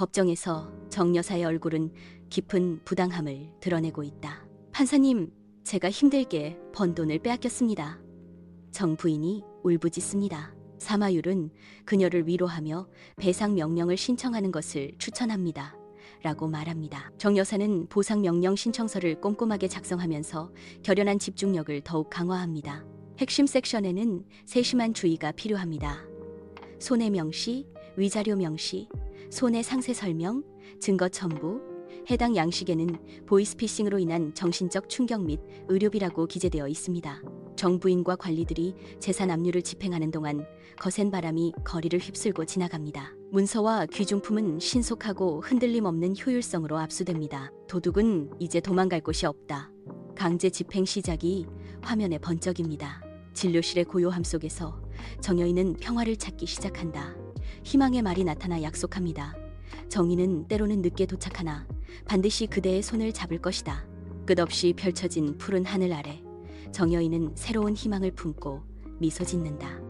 법정에서 정 여사의 얼굴은 깊은 부당함을 드러내고 있다. 판사님, 제가 힘들게 번 돈을 빼앗겼습니다. 정 부인이 울부짖습니다. 사마율은 그녀를 위로하며 배상 명령을 신청하는 것을 추천합니다. 라고 말합니다. 정 여사는 보상 명령 신청서를 꼼꼼하게 작성하면서 결연한 집중력을 더욱 강화합니다. 핵심 섹션에는 세심한 주의가 필요합니다. 손해 명시, 위자료 명시, 손해 상세 설명, 증거 첨부, 해당 양식에는 보이스피싱으로 인한 정신적 충격 및 의료비라고 기재되어 있습니다. 정부인과 관리들이 재산 압류를 집행하는 동안 거센 바람이 거리를 휩쓸고 지나갑니다. 문서와 귀중품은 신속하고 흔들림 없는 효율성으로 압수됩니다. 도둑은 이제 도망갈 곳이 없다. 강제 집행 시작이 화면에 번쩍입니다. 진료실의 고요함 속에서 정여인은 평화를 찾기 시작한다. 희망의 말이 나타나 약속합니다. 정의는 때로는 늦게 도착하나 반드시 그대의 손을 잡을 것이다. 끝없이 펼쳐진 푸른 하늘 아래 정여인은 새로운 희망을 품고 미소 짓는다.